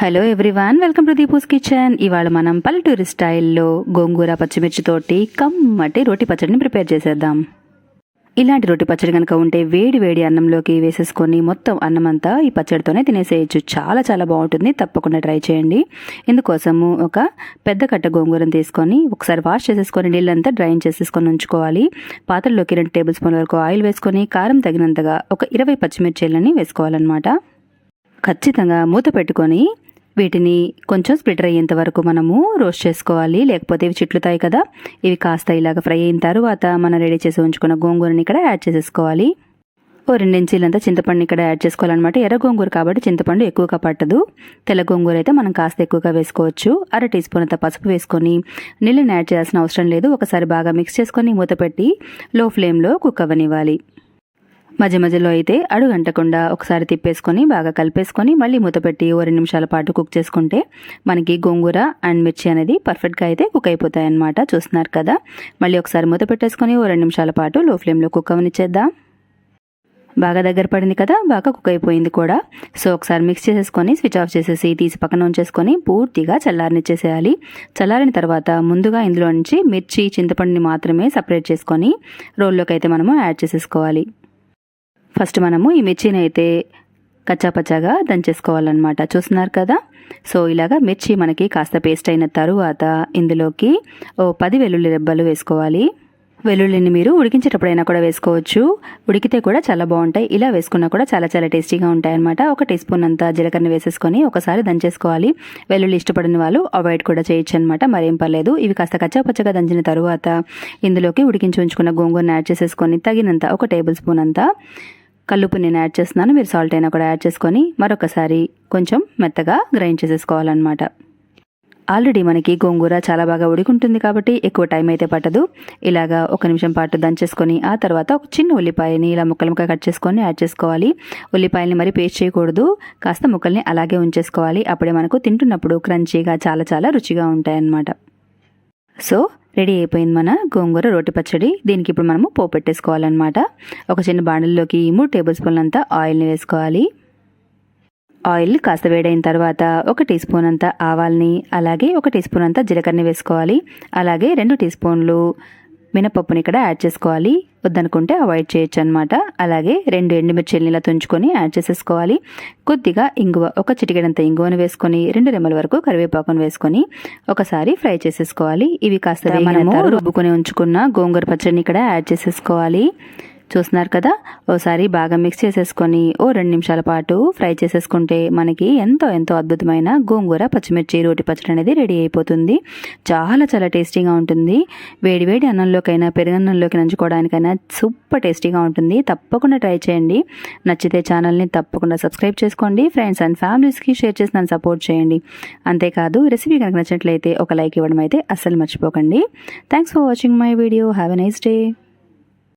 Hello everyone welcome to Deepu's kitchen ఇవాళ మనం పల్లెటూరి స్టైల్లో గోంగూర పచ్చిమిర్చితోటి కమ్మటి రోటి పచ్చడిని ప్రిపేర్ చేసేద్దాం. ఇలాంటి రోటి పచ్చడి కనుక ఉంటే వేడి వేడి అన్నంలోకి వేసేసుకొని మొత్తం అన్నం అంతా ఈ పచ్చడితోనే తినేసేయచ్చు. చాలా చాలా బాగుంటుంది తప్పకుండా ట్రై చేయండి. ఇందుకోసము ఒక పెద్ద కట్ట గోంగూరను తీసుకొని ఒకసారి వాష్ చేసేసుకొని నీళ్ళంతా డ్రైన్ చేసేసుకొని ఉంచుకోవాలి. పాత్రలోకి రెండు టేబుల్ స్పూన్ వరకు ఆయిల్ వేసుకొని కారం తగినంతగా ఒక ఇరవై పచ్చిమిర్చీలని వేసుకోవాలన్నమాట. ఖచ్చితంగా మూత పెట్టుకొని వీటిని కొంచెం స్ప్లిటర్ అయ్యేంత వరకు మనము రోస్ట్ చేసుకోవాలి. లేకపోతే ఇవి చిట్లుతాయి కదా. ఇవి కాస్త ఇలాగ ఫ్రై అయిన తర్వాత మనం రెడీ చేసి ఉంచుకున్న గోంగూరని ఇక్కడ యాడ్ చేసేసుకోవాలి. ఓ రెండు ఇంచీలంతా ఇక్కడ యాడ్ చేసుకోవాలన్నమాట. ఎర్ర గోంగూర కాబట్టి చింతపండు ఎక్కువగా పట్టదు. తెల్ల గోంగూర అయితే మనం కాస్త ఎక్కువగా వేసుకోవచ్చు. అర టీ స్పూన్ అంత పసుపు వేసుకొని నీళ్ళని యాడ్ చేయాల్సిన అవసరం లేదు. ఒకసారి బాగా మిక్స్ చేసుకొని మూత పెట్టి లో ఫ్లేమ్లో కుక్ అవ్వనివ్వాలి. మధ్య మధ్యలో అయితే అడుగంటకుండా ఒకసారి తిప్పేసుకొని బాగా కలిపేసుకొని మళ్ళీ మూతపెట్టి ఒక ఓ రెండు నిమిషాల పాటు కుక్ చేసుకుంటే మనకి గోంగూర అండ్ మిర్చి అనేది పర్ఫెక్ట్గా అయితే కుక్ అయిపోతాయి అన్నమాట చూస్తున్నారు కదా? మళ్ళీ ఒకసారి మూత పెట్టేసుకొని ఓ రెండు నిమిషాల పాటు లో ఫ్లేమ్లో కుక్ అవనిచ్చేద్దాం. బాగా దగ్గర పడింది కదా? బాగా కుక్ అయిపోయింది కూడా. సో ఒకసారి మిక్స్ చేసేసుకొని స్విచ్ ఆఫ్ చేసేసి తీసి పక్కన ఉంచేసుకొని పూర్తిగా చల్లారనిచ్చేసేయాలి. చల్లారిన తర్వాత ముందుగా ఇందులో నుంచి మిర్చి చింతపండుని మాత్రమే సపరేట్ చేసుకొని రోల్లోకి అయితే మనము యాడ్ చేసేసుకోవాలి. ఫస్ట్ మనము ఈ మిర్చిని అయితే కచ్చాపచ్చాగా దంచేసుకోవాలన్నమాట. చూస్తున్నారు కదా? సో ఇలాగా మిర్చి మనకి కాస్త పేస్ట్ అయిన తరువాత ఇందులోకి ఓ పది వెల్లుల్లి రెబ్బలు వేసుకోవాలి. వెల్లుల్లిని మీరు ఉడికించేటప్పుడైనా కూడా వేసుకోవచ్చు. ఉడికితే కూడా చాలా బాగుంటాయి. ఇలా వేసుకున్నా కూడా చాలా చాలా టేస్టీగా ఉంటాయి అనమాట ఒక టీ స్పూన్ అంత జీలకర్ర వేసేసుకొని ఒకసారి దంచేసుకోవాలి. వెల్లుల్లి ఇష్టపడిన వాళ్ళు అవాయిడ్ కూడా చేయొచ్చు అనమాట మరేం పర్లేదు. ఇవి కాస్త కచ్చాపచ్చగా దంచిన తరువాత ఇందులోకి ఉడికించి ఉంచుకున్న గోంగూరను యాడ్ చేసేసుకొని తగినంత ఒక టేబుల్ స్పూన్ అంతా కల్లుపు నేను యాడ్ చేస్తున్నాను. మీరు సాల్ట్ అయినా కూడా యాడ్ చేసుకొని మరొకసారి కొంచెం మెత్తగా గ్రైండ్ చేసేసుకోవాలన్నమాట. ఆల్రెడీ మనకి గోంగూర చాలా బాగా ఉడికుంటుంది కాబట్టి ఎక్కువ టైం అయితే పట్టదు. ఇలాగా ఒక నిమిషం పాటు దంచేసుకొని ఆ తర్వాత ఒక చిన్న ఉల్లిపాయని ఇలా ముక్కలు ముక్క కట్ చేసుకొని యాడ్ చేసుకోవాలి. ఉల్లిపాయల్ని మరి పేస్ట్ చేయకూడదు. కాస్త ముక్కల్ని అలాగే ఉంచేసుకోవాలి. అప్పుడే మనకు తింటున్నప్పుడు క్రంచీగా చాలా చాలా రుచిగా ఉంటాయన్నమాట. సో రెడీ అయిపోయింది మన గోంగూర రోటి పచ్చడి. దీనికి ఇప్పుడు మనము పోపు పెట్టేసుకోవాలన్నమాట. ఒక చిన్న బాండల్లోకి మూడు టేబుల్ స్పూన్లు అంతా ఆయిల్ని వేసుకోవాలి. ఆయిల్ కాస్త వేడైన తర్వాత ఒక టీ స్పూన్ అంత ఆవాల్ని అలాగే ఒక టీ స్పూన్ అంత జీలకర్రని వేసుకోవాలి. అలాగే రెండు టీ స్పూన్లు మినపప్పుని ఇక్కడ యాడ్ చేసుకోవాలి. వద్దనుకుంటే అవాయిడ్ చేయొచ్చు అనమాట అలాగే రెండు ఎండుమిర్చిల్ని ఇలా తుంచుకొని యాడ్ చేసేసుకోవాలి. కొద్దిగా ఇంగువ ఒక చిటికెడంత ఇంగువను వేసుకొని రెండు రెమ్మల వరకు కరివేపాకును వేసుకొని ఒకసారి ఫ్రై చేసేసుకోవాలి. ఇవి కాస్త మనము రుబ్బుకొని ఉంచుకున్న గోంగూర పచ్చడిని ఇక్కడ యాడ్ చేసేసుకోవాలి. చూస్తున్నారు కదా? ఓసారి బాగా మిక్స్ చేసేసుకొని ఓ రెండు నిమిషాల పాటు ఫ్రై చేసేసుకుంటే మనకి ఎంతో ఎంతో అద్భుతమైన గోంగూర పచ్చిమిర్చి రోటి పచ్చడి అనేది రెడీ అయిపోతుంది. చాలా చాలా టేస్టీగా ఉంటుంది. వేడి వేడి అన్నంలోకైనా పెరుగన్నంలోకి నంచుకోవడానికైనా సూపర్ టేస్టీగా ఉంటుంది. తప్పకుండా ట్రై చేయండి. నచ్చితే ఛానల్ని తప్పకుండా సబ్స్క్రైబ్ చేసుకోండి. ఫ్రెండ్స్ అండ్ ఫ్యామిలీస్కి షేర్ చేసి నన్ను సపోర్ట్ చేయండి. అంతేకాదు రెసిపీ కనుక నచ్చినట్లయితే ఒక లైక్ ఇవ్వడం అయితే అస్సలు మర్చిపోకండి. Thanks for watching my video. Have a nice day.